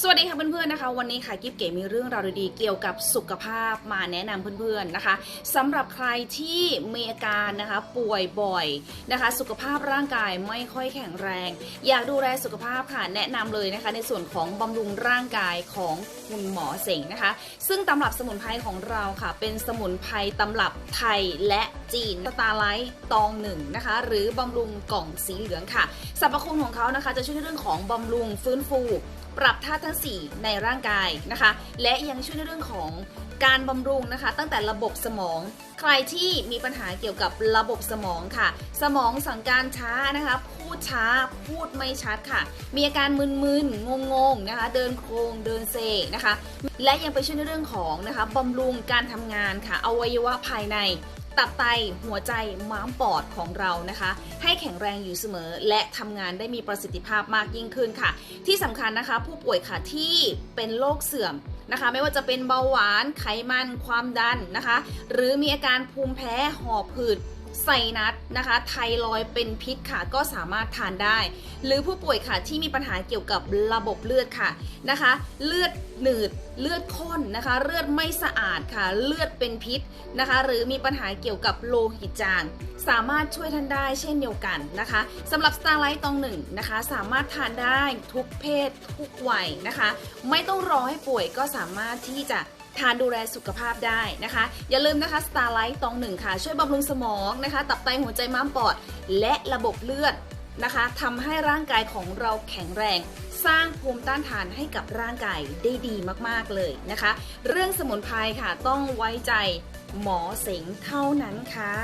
สวัสดีค่ะเพื่อนๆนะคะ วันนี้ค่ะกิฟเก๋มีเรื่องราวดีๆเกี่ยวกับสุขภาพมาแนะนำเพื่อนๆนะคะสำหรับใครที่มีอาการนะคะป่วยบ่อยนะคะ สุขภาพร่างกายไม่ค่อยแข็งแรง อยากดูแลสุขภาพค่ะแนะนำเลยนะคะ ในส่วนของบำรุงร่างกายของคุณหมอเสงนะคะ ซึ่งตำรับสมุนไพรของเราค่ะ เป็นสมุนไพรตำรับไทยและจีนสตาร์ไลท์ตองหนึ่งนะคะ หรือบำรุงกล่องสีเหลืองค่ะสรรพคุณของเขานะคะ จะช่วยในเรื่องของบำรุงฟื้นฟู ปรับธาตุทั้ง 4 ในร่างกายนะคะ และยังช่วยในเรื่องของการบำรุงนะคะ ตั้งแต่ระบบสมอง ใครที่มีปัญหาเกี่ยวกับระบบสมองค่ะ สมองสั่งการช้านะคะพูดช้าพูดไม่ชัดค่ะ มีอาการมึนๆงงๆนะคะ เดินโครงเดินเซนะคะ และยังไปช่วยในเรื่องของนะคะบำรุงการทำงานค่ะอวัยวะภายใน ตับไตหัวใจม้ามปอดของเรานะคะ ให้แข็งแรงอยู่เสมอ และทำงานได้มีประสิทธิภาพมากยิ่งขึ้นค่ะ ที่สำคัญนะคะ ผู้ป่วยค่ะที่เป็นโรคเสื่อมนะคะ ไม่ว่าจะเป็นเบาหวานไขมันความดันนะคะ หรือมีอาการภูมิแพ้หอบหืด ไซนัสนะคะไทรอยเป็นพิษค่ะก็สามารถทานได้ หรือผู้ป่วยค่ะที่มีปัญหาเกี่ยวกับระบบเลือดค่ะนะคะ เลือดหนืดเลือดข้นนะคะ เลือดไม่สะอาดค่ะ เลือดเป็นพิษนะคะ หรือมีปัญหาเกี่ยวกับโลหิตจาง สามารถช่วยท่านได้เช่นเดียวกันนะคะสำหรับ Starlight ตองหนึ่งนะคะ สามารถทานได้ทุกเพศทุกวัยนะคะ ไม่ต้องรอให้ป่วยก็สามารถที่จะ ทานดูแลสุขภาพได้นะคะ อย่าลืมนะคะ Starlight ตองหนึ่งค่ะ ช่วยบำรุงสมองนะคะ ตับไตหัวใจม้ามปอด และระบบเลือดนะคะทำให้ร่างกายของเราแข็งแรง สร้างภูมิต้านทานให้กับร่างกายได้ดีมากๆเลยนะคะ เรื่องสมุนไพรค่ะต้องไว้ใจหมอเสงเท่านั้นค่ะ